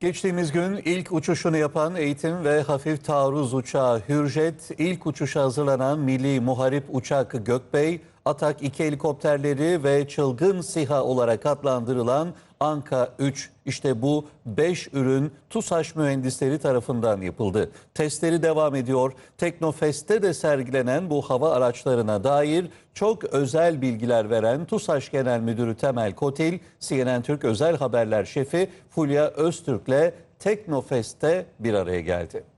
Geçtiğimiz gün ilk uçuşunu yapan eğitim ve hafif taarruz uçağı Hürjet, ilk uçuşa hazırlanan milli muharip uçak Gökbey, Atak 2 helikopterleri ve çılgın SİHA olarak adlandırılan Anka 3 işte bu 5 ürün TUSAŞ mühendisleri tarafından yapıldı. Testleri devam ediyor. Teknofest'te de sergilenen bu hava araçlarına dair çok özel bilgiler veren TUSAŞ Genel Müdürü Temel Kotil, CNN Türk Özel Haberler Şefi Fulya Öztürk'le Teknofest'te bir araya geldi.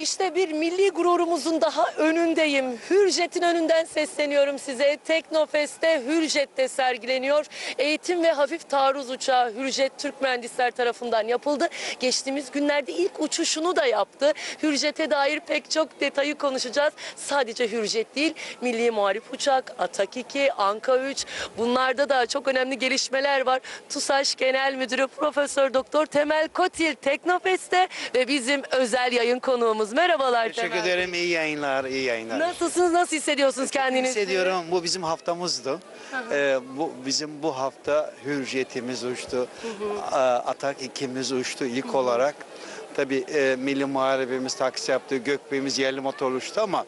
İşte bir milli gururumuzun daha önündeyim. Hürjet'in önünden sesleniyorum size. Teknofest'te Hürjet'te sergileniyor. Eğitim ve hafif taarruz uçağı Hürjet Türk mühendisler tarafından yapıldı. Geçtiğimiz günlerde ilk uçuşunu da yaptı. Hürjet'e dair pek çok detayı konuşacağız. Sadece Hürjet değil, milli muharip uçak, Atak 2, Anka 3 bunlarda da çok önemli gelişmeler var. TUSAŞ Genel Müdürü Profesör Doktor Temel Kotil Teknofest'te ve bizim özel yayın konuğumuz. Merhabalar Teşekkür Temel. ederim. İyi yayınlar, iyi yayınlar. Nasılsınız? Nasıl hissediyorsunuz kendinizi? Hissediyorum. Bu bizim haftamızdı. Ee, bu bizim bu hafta hürriyetimiz uçtu. Atak ikimiz uçtu ilk olarak. Tabii e, Milli Muharebemiz taksi yaptı, Gökbeyimiz yerli motor uçtu ama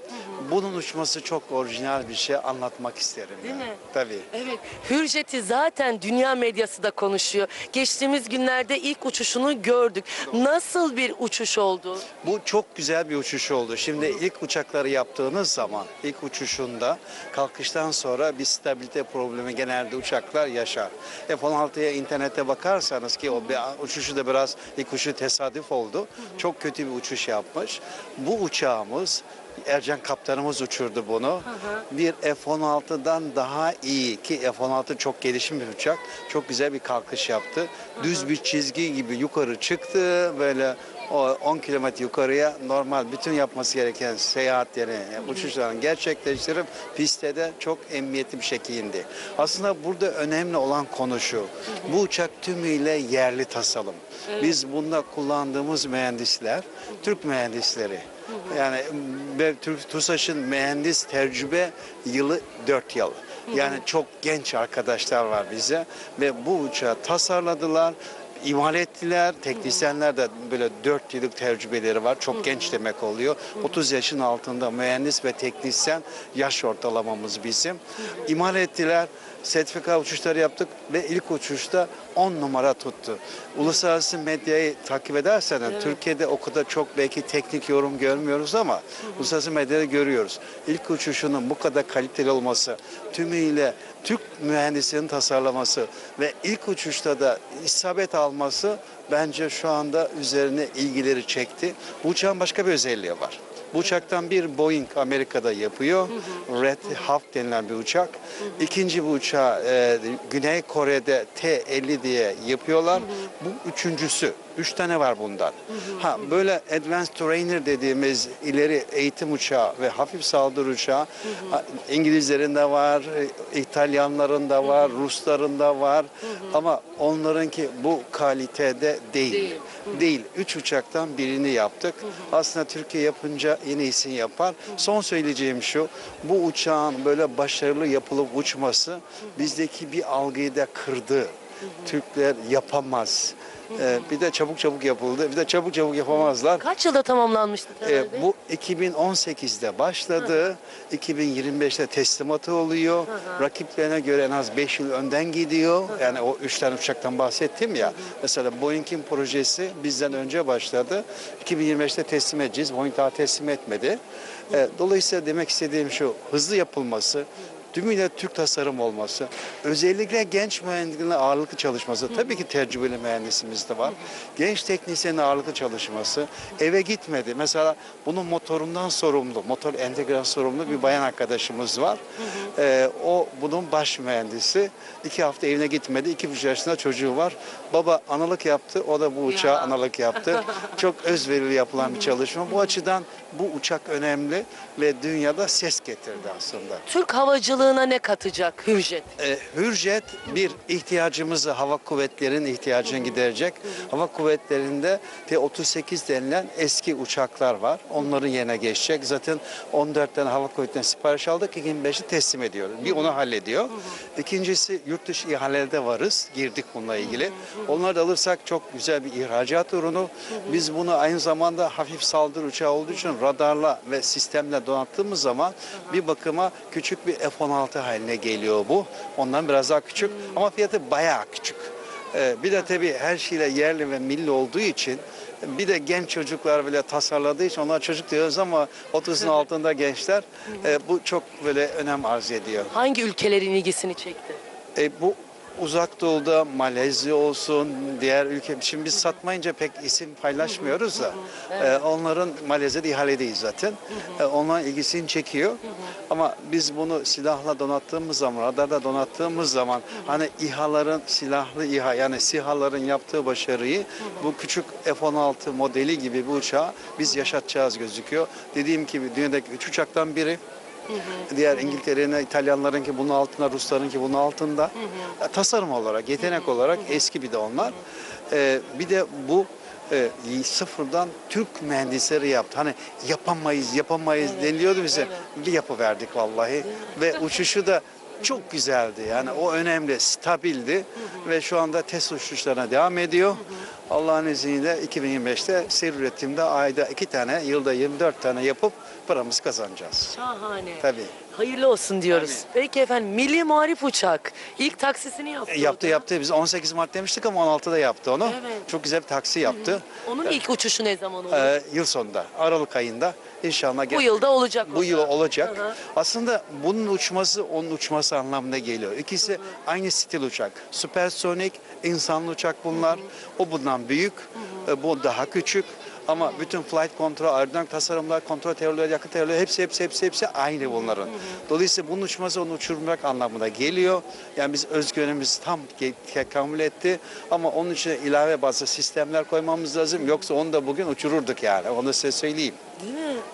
bunun uçması çok orijinal bir şey anlatmak isterim. Değil yani. mi? Tabii. Evet, Hürjet'i zaten dünya medyası da konuşuyor. Geçtiğimiz günlerde ilk uçuşunu gördük. Nasıl bir uçuş oldu? Bu çok güzel bir uçuş oldu. Şimdi ilk uçakları yaptığınız zaman, ilk uçuşunda kalkıştan sonra bir stabilite problemi genelde uçaklar yaşar. F-16'ya internete bakarsanız ki o bir uçuşu da biraz ilk uçuşu tesadüf oldu. Çok kötü bir uçuş yapmış. Bu uçağımız Ercan kaptanımız uçurdu bunu. Bir F-16'dan daha iyi ki F-16 çok gelişmiş bir uçak. Çok güzel bir kalkış yaptı. Düz bir çizgi gibi yukarı çıktı. Böyle o 10 kilometre yukarıya normal bütün yapması gereken seyahatlerini, yani uçuşlarını gerçekleştirip pistte de çok emniyetli bir şekilde indi. Aslında burada önemli olan konu şu. Bu uçak tümüyle yerli tasarım. Biz bunda kullandığımız mühendisler Türk mühendisleri. Yani ve Türk TUSAŞ'ın mühendis tecrübe yılı 4 yıl. Yani çok genç arkadaşlar var bize ve bu uçağı tasarladılar imal ettiler. Teknisyenler de böyle 4 yıllık tecrübeleri var. Çok genç demek oluyor. 30 yaşın altında mühendis ve teknisyen yaş ortalamamız bizim. İmal ettiler. Sertifika uçuşları yaptık ve ilk uçuşta 10 numara tuttu. Uluslararası medyayı takip ederseniz Türkiye'de o kadar çok belki teknik yorum görmüyoruz ama uluslararası medyada görüyoruz. İlk uçuşunun bu kadar kaliteli olması, tümüyle Türk mühendisinin tasarlaması ve ilk uçuşta da isabet alması bence şu anda üzerine ilgileri çekti. Bu uçağın başka bir özelliği var. Bu uçaktan bir Boeing Amerika'da yapıyor. Red Hawk denilen bir uçak. İkinci bu uçağı e, Güney Kore'de T-50 diye yapıyorlar. Bu üçüncüsü. Üç tane var bundan. Ha böyle Advanced Trainer dediğimiz ileri eğitim uçağı ve hafif saldırı uçağı ha, İngilizlerin de var, İtalyanların da var, Rusların da var. Ama onlarınki bu kalitede değil. Değil. Değil. Üç uçaktan birini yaptık. Aslında Türkiye yapınca en iyisini yapar. Son söyleyeceğim şu. Bu uçağın böyle başarılı yapılıp uçması bizdeki bir algıyı da kırdı. Türkler yapamaz. Ee, bir de çabuk çabuk yapıldı. Bir de çabuk çabuk yapamazlar. Kaç yılda tamamlanmıştı Temel Ee, bu 2018'de başladı. 2025'te teslimatı oluyor. Rakiplerine göre en az 5 yıl önden gidiyor. Yani o 3 tane uçaktan bahsettim ya. Mesela Boeing'in projesi bizden önce başladı. 2025'te teslim edeceğiz. Boeing daha teslim etmedi. Ee, dolayısıyla demek istediğim şu hızlı yapılması, tümüyle Türk tasarım olması, özellikle genç mühendislerin ağırlıklı çalışması, tabii ki tecrübeli mühendisimiz de var. Genç teknisyenin ağırlıklı çalışması, eve gitmedi. Mesela bunun motorundan sorumlu, motor entegrasyon sorumlu bir bayan arkadaşımız var. Ee, o bunun baş mühendisi. İki hafta evine gitmedi. İki buçuk yaşında çocuğu var. Baba analık yaptı, o da bu uçağa Ya. analık yaptı. Çok özverili yapılan bir çalışma. Bu açıdan bu uçak önemli ve dünyada ses getirdi aslında. Türk havacılığı havacılığına ne katacak Hürjet? E, Hürjet bir ihtiyacımızı hava kuvvetlerinin ihtiyacını giderecek. Hava kuvvetlerinde T-38 denilen eski uçaklar var. Onların yerine geçecek. Zaten 14 tane hava kuvvetlerine sipariş aldık. 25'i teslim ediyoruz. Bir onu hallediyor. İkincisi yurt dışı ihalede varız. Girdik bununla ilgili. Onları da alırsak çok güzel bir ihracat ürünü. Biz bunu aynı zamanda hafif saldırı uçağı olduğu için radarla ve sistemle donattığımız zaman bir bakıma küçük bir F-16 haline geliyor bu. Ondan biraz daha küçük ama fiyatı bayağı küçük. Ee, bir de tabii her şeyle yerli ve milli olduğu için bir de genç çocuklar bile tasarladığı için onlar çocuk diyoruz ama 30'un altında gençler e, bu çok böyle önem arz ediyor. Hangi ülkelerin ilgisini çekti? E, bu uzak doğuda Malezya olsun, diğer ülke. Şimdi biz satmayınca pek isim paylaşmıyoruz da. e, onların Malezya'da ihaledeyiz zaten. E, onların ilgisini çekiyor. Ama biz bunu silahla donattığımız zaman, radarda donattığımız zaman hani İHA'ların silahlı İHA yani SİHA'ların yaptığı başarıyı bu küçük F-16 modeli gibi bu uçağı biz yaşatacağız gözüküyor. Dediğim gibi dünyadaki üç uçaktan biri. Diğer İngiltere'nin, İtalyanların ki bunun altında, Rusların ki bunun altında. E, Tasarım olarak, yetenek olarak eski bir de onlar. E, bir de bu e, sıfırdan Türk mühendisleri yaptı. Hani yapamayız, yapamayız deniliyordu bize. Bir yapıverdik vallahi. Ve uçuşu da çok güzeldi. Yani o önemli, stabildi. Ve şu anda test uçuşlarına devam ediyor. Allah'ın izniyle 2025'te seyir üretimde ayda iki tane, yılda 24 tane yapıp paramızı kazanacağız. Şahane. Tabii. Hayırlı olsun diyoruz. Peki efendim Milli Muharip Uçak ilk taksisini yaptı. E, Yaptı yaptı. Biz 18 Mart demiştik ama 16'da yaptı onu. Evet. Çok güzel bir taksi yaptı. Onun ilk uçuşu ne zaman olur? Ee, yıl sonunda, Aralık ayında inşallah. Bu yılda olacak. Bu yıl olacak. Hı hı. Aslında bunun uçması onun uçması anlamına geliyor. İkisi aynı stil uçak. Süpersonik, insanlı uçak bunlar. O bundan büyük, e, bu daha küçük. Ama bütün flight kontrol, aerodinamik tasarımlar, kontrol teorileri, yakıt teorileri hepsi hepsi hepsi hepsi aynı bunların. Dolayısıyla bunun uçması onu uçurmak anlamına geliyor. Yani biz özgüvenimiz tam tekamül etti. Ama onun için ilave bazı sistemler koymamız lazım. Yoksa onu da bugün uçururduk yani. Onu size söyleyeyim.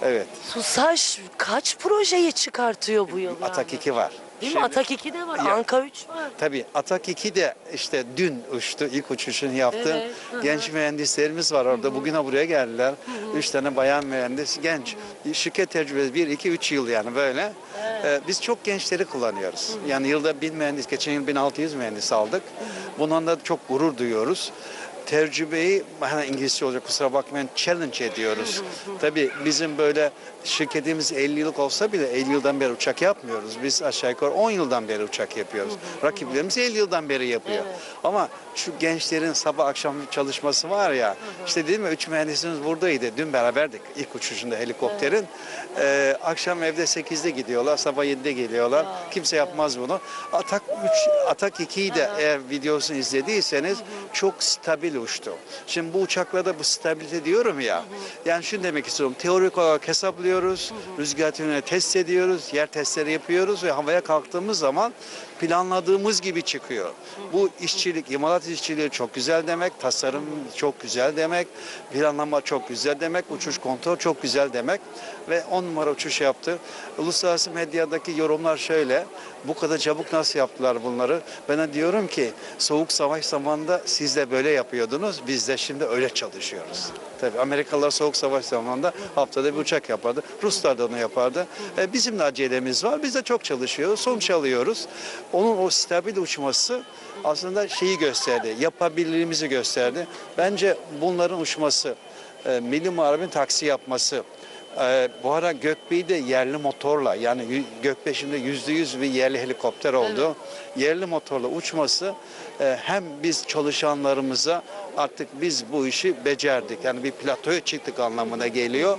Mi? Evet. TUSAŞ kaç projeyi çıkartıyor bu yıl? yani? Atak 2 var. Değil mi? Şimdi- Atak 2 de var. Ya- Anka 3 var. Tabii Atak 2 de işte dün uçtu, ilk uçuşunu yaptı. Evet, hı hı. Genç mühendislerimiz var orada. Bugüne buraya geldiler. Üç tane bayan mühendis, genç. Şirket tecrübesi 1, 2, 3 yıl yani böyle. Ee, biz çok gençleri kullanıyoruz. Yani yılda 1000 mühendis, geçen yıl 1600 mühendis aldık. Bundan da çok gurur duyuyoruz. Tecrübeyi, hani İngilizce olacak kusura bakmayın, challenge ediyoruz. Tabii bizim böyle şirketimiz 50 yıllık olsa bile 50 yıldan beri uçak yapmıyoruz. Biz aşağı yukarı 10 yıldan beri uçak yapıyoruz. Rakiplerimiz 50 yıldan beri yapıyor. Ama şu gençlerin sabah akşam çalışması var ya, işte dedim ya üç mühendisimiz buradaydı. Dün beraberdik ilk uçuşunda helikopterin. Ee, akşam evde 8'de gidiyorlar, sabah 7'de geliyorlar. Kimse yapmaz bunu. Atak 3, Atak 2'yi de eğer videosunu izlediyseniz çok stabil uçtu. Şimdi bu uçaklarda bu stabilite diyorum ya. Yani şunu demek istiyorum. Teorik olarak hesaplıyoruz. Rüzgar tüneli test ediyoruz. Yer testleri yapıyoruz ve havaya kalktığımız zaman planladığımız gibi çıkıyor. Bu işçilik, imalat işçiliği çok güzel demek. Tasarım çok güzel demek. Planlama çok güzel demek. Uçuş kontrol çok güzel demek. Ve 10 numara uçuş yaptı. Uluslararası medyadaki yorumlar şöyle. Bu kadar çabuk nasıl yaptılar bunları? Ben de diyorum ki soğuk savaş zamanında siz de böyle yapıyordunuz. Biz de şimdi öyle çalışıyoruz. Tabii Amerikalılar soğuk savaş zamanında haftada bir uçak yapardı. Ruslar da onu yapardı. E, bizim de acelemiz var. Biz de çok çalışıyoruz. Sonuç alıyoruz. Onun o stabil uçması aslında şeyi gösterdi. Yapabilirliğimizi gösterdi. Bence bunların uçması, e, Milli Muharebin taksi yapması, ee, bu ara Gökbey'i de yerli motorla yani Gökbey şimdi yüzde yüz bir yerli helikopter oldu. Yerli motorla uçması e, hem biz çalışanlarımıza artık biz bu işi becerdik. Yani bir platoya çıktık anlamına geliyor.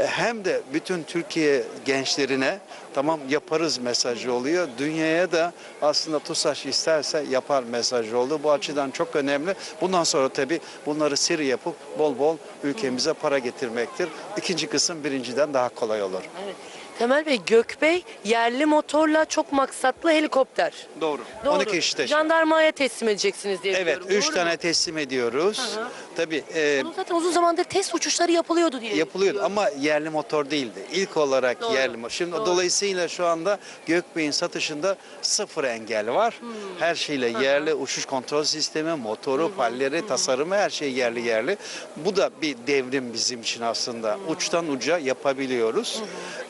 E, hem de bütün Türkiye gençlerine tamam yaparız mesajı oluyor. Dünyaya da aslında TUSAŞ isterse yapar mesajı oldu. Bu açıdan çok önemli. Bundan sonra tabii bunları seri yapıp bol bol ülkemize para getirmektir. İkinci kısım birinciden daha kolay olur. Evet. Temel Bey Gökbey yerli motorla çok maksatlı helikopter. Doğru. Doğru. 12 kişi taşıyor. Jandarmaya teslim edeceksiniz diye Evet, biliyorum. 3 Doğru tane teslim ediyoruz. Hı hı. Tabii e, Bunun zaten uzun zamandır test uçuşları yapılıyordu diye. yapılıyordu biliyorum. ama yerli motor değildi. İlk olarak Doğru, yerli motor. Şimdi doğru. dolayısıyla şu anda Gökbey'in satışında sıfır engel var. Hmm. Her şeyle yerli uçuş kontrol sistemi, motoru, palleri, tasarımı her şey yerli yerli. Bu da bir devrim bizim için aslında. Uçtan uca yapabiliyoruz.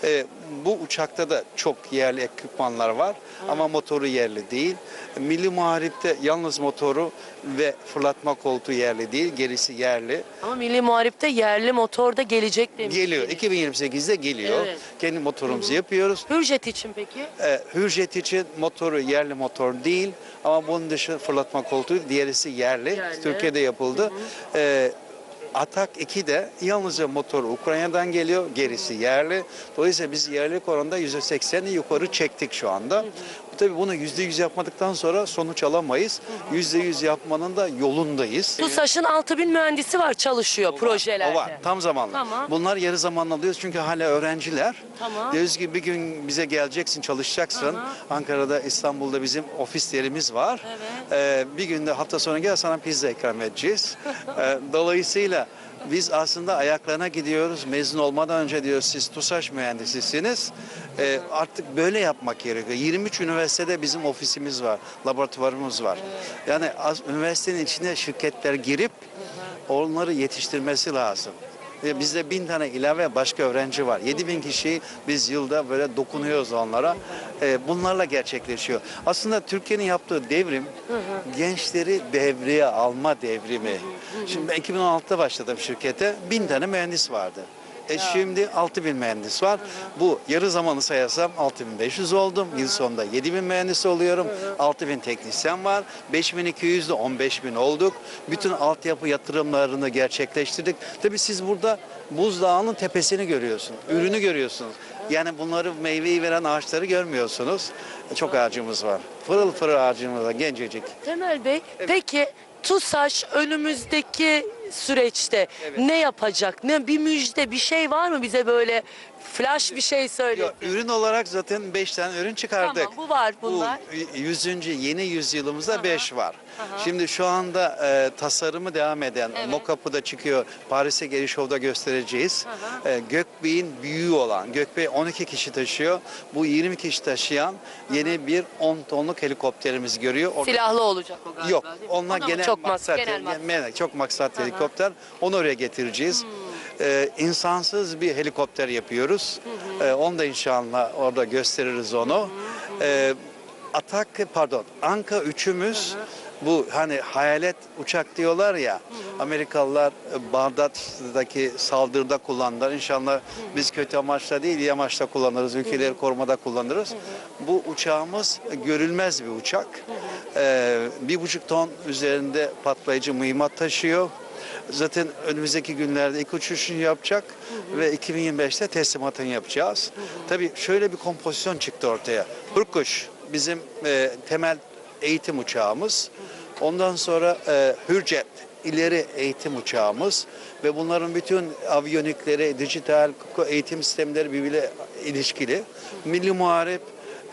E, bu uçakta da çok yerli ekipmanlar var ama motoru yerli değil. Milli Muharip'te yalnız motoru ve fırlatma koltuğu yerli değil, gerisi yerli. Ama Milli Muharip'te yerli motor da gelecek demiş. Geliyor. 2028'de geliyor. Evet. Kendi motorumuzu yapıyoruz. Hürjet için peki? Ee, Hürjet için motoru yerli motor değil ama bunun dışı fırlatma koltuğu diğerisi yerli. Yerli. Türkiye'de yapıldı. Ee, Atak 2 de yalnızca motor Ukrayna'dan geliyor, gerisi yerli. Dolayısıyla biz yerlilik oranında %80'i yukarı çektik şu anda. Tabii bunu %100 yapmadıktan sonra sonuç alamayız. %100 yapmanın da yolundayız. TUSAŞ'ın 6000 mühendisi var çalışıyor projelerde. O var. Tam zamanlı. Tamam. Bunlar yarı zamanlı alıyoruz çünkü hala öğrenciler. Tamam. Diyoruz ki bir gün bize geleceksin, çalışacaksın. Ankara'da, İstanbul'da bizim ofislerimiz var. Ee, bir günde hafta sonu gel sana pizza ikram edeceğiz. Ee, dolayısıyla biz aslında ayaklarına gidiyoruz. Mezun olmadan önce diyoruz siz TUSAŞ mühendisisiniz. Ee, artık böyle yapmak gerekiyor. 23 üniversitede bizim ofisimiz var, laboratuvarımız var. Yani az, üniversitenin içine şirketler girip onları yetiştirmesi lazım. Ve bizde bin tane ilave başka öğrenci var. 7 bin kişiyi biz yılda böyle dokunuyoruz onlara. Ee, bunlarla gerçekleşiyor. Aslında Türkiye'nin yaptığı devrim gençleri devreye alma devrimi. Şimdi ben 2016'da başladım şirkete. Bin tane mühendis vardı. E şimdi 6000 mühendis var. Bu yarı zamanı sayarsam 6500 oldum. Yıl sonunda 7000 mühendis oluyorum. 6000 teknisyen var. 5200 de 15000 olduk. Bütün altyapı yatırımlarını gerçekleştirdik. Tabii siz burada buzdağının tepesini görüyorsunuz. Ürünü görüyorsunuz. Yani bunları meyveyi veren ağaçları görmüyorsunuz. Çok ağacımız var. Fırıl fırıl ağacımız var gencecik. Temel Bey, peki TUSAŞ önümüzdeki süreçte ne yapacak? Ne bir müjde, bir şey var mı bize böyle flash bir şey söyle. Ürün olarak zaten 5 tane ürün çıkardık. Tamam, bu var bunlar. Bu 100. yeni yüzyılımızda 5 var. Şimdi şu anda e, tasarımı devam eden Evet. Mokap'ı da çıkıyor. Paris'e geliş şovda göstereceğiz. E, Gökbey'in büyüğü olan Gökbey 12 kişi taşıyor. Bu 20 kişi taşıyan yeni bir 10 tonluk helikopterimiz görüyor. Orada- Silahlı olacak o galiba. Yok. değil mi? Onlar mı genel çok mas- maksat, genel maksat. genel- çok maksat helikopter. Onu oraya getireceğiz. Hmm. Ee, insansız bir helikopter yapıyoruz. Ee, onu da inşallah orada gösteririz onu. Ee, Atak pardon Anka üçümüz bu hani hayalet uçak diyorlar ya Amerikalılar e, Bağdat'taki saldırıda kullandılar. İnşallah biz kötü amaçla değil iyi amaçla kullanırız. Ülkeleri korumada kullanırız. Bu uçağımız görülmez bir uçak. Ee, bir buçuk ton üzerinde patlayıcı mühimmat taşıyor. Zaten önümüzdeki günlerde ilk uçuşunu yapacak ve 2025'te teslimatını yapacağız. Tabii şöyle bir kompozisyon çıktı ortaya. Hırkuş bizim e, temel eğitim uçağımız. Ondan sonra e, Hürjet ileri eğitim uçağımız ve bunların bütün aviyonikleri, dijital eğitim sistemleri birbiriyle ilişkili. Milli Muharip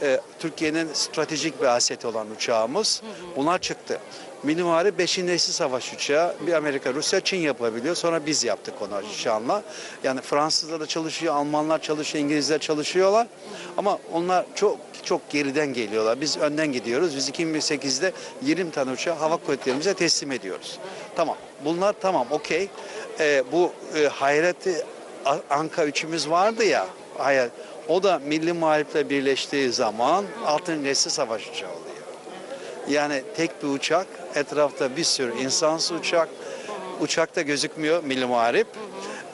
e, Türkiye'nin stratejik bir aseti olan uçağımız. Bunlar çıktı. Milli Muharip 5. nesil savaş uçağı. Bir Amerika, Rusya, Çin yapabiliyor. Sonra biz yaptık onu inşallah. Yani Fransızlar da çalışıyor, Almanlar çalışıyor, İngilizler çalışıyorlar. Ama onlar çok çok geriden geliyorlar. Biz önden gidiyoruz. Biz 2008'de 20 tane uçağı hava kuvvetlerimize teslim ediyoruz. Tamam. Bunlar tamam, okey. Ee, bu e, Hayret'i Anka üçümüz vardı ya. Hayır. O da Milli Muharip'le birleştiği zaman altın nesil savaş uçağı oluyor. Yani tek bir uçak, etrafta bir sürü insansız uçak. Uçakta gözükmüyor Milli Muharip.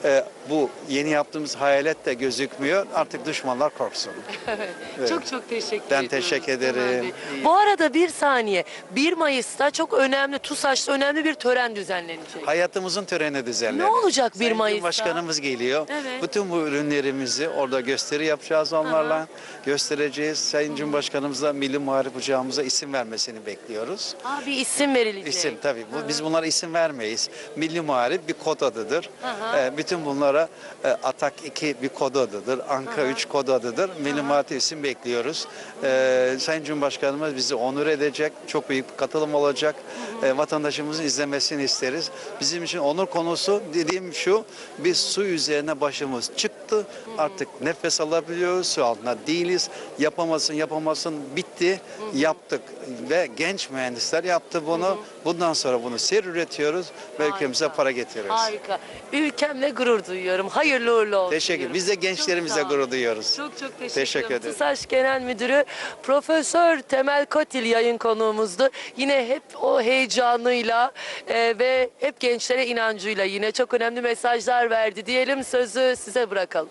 Ee, bu yeni yaptığımız hayalet de gözükmüyor. Artık düşmanlar korksun. Evet. Çok çok teşekkür Ben ediyorum. teşekkür ederim. Bu arada bir saniye. 1 Mayıs'ta çok önemli, TUSAŞ'ta önemli bir tören düzenlenecek. Hayatımızın töreni düzenlenir. Ne olacak 1 Sayın Mayıs'ta? Cumhurbaşkanımız geliyor. Evet. Bütün bu ürünlerimizi orada gösteri yapacağız onlarla. Göstereceğiz. Sayın Cumhurbaşkanımıza Milli Muharip Uçağımıza isim vermesini bekliyoruz. Aa, bir isim verilecek. İsim tabii. Bu, biz bunlara isim vermeyiz. Milli Muharip bir kod adıdır. Ee, bütün Bütün bunlara e, Atak 2 bir kod adıdır. Anka 3 kod adıdır. Milli Marti isim bekliyoruz. E, Sayın Cumhurbaşkanımız bizi onur edecek. Çok büyük bir katılım olacak. E, vatandaşımızın izlemesini isteriz. Bizim için onur konusu dediğim şu. Biz su üzerine başımız çıktı. Artık nefes alabiliyoruz. Su altında değiliz. Yapamazsın yapamazsın bitti. Yaptık ve genç mühendisler yaptı bunu. Bundan sonra bunu seri üretiyoruz ve ülkemize para getiriyoruz. Harika. Ülkemle gurur duyuyorum. Hayırlı uğurlu olsun. Teşekkür. diyorum. Biz de gençlerimize gurur duyuyoruz. Çok çok teşekkür, Teşekkür ederim. ederim. TUSAŞ Genel Müdürü Profesör Temel Kotil yayın konuğumuzdu. Yine hep o heyecanıyla e, ve hep gençlere inancıyla yine çok önemli mesajlar verdi diyelim. Sözü size bırakalım.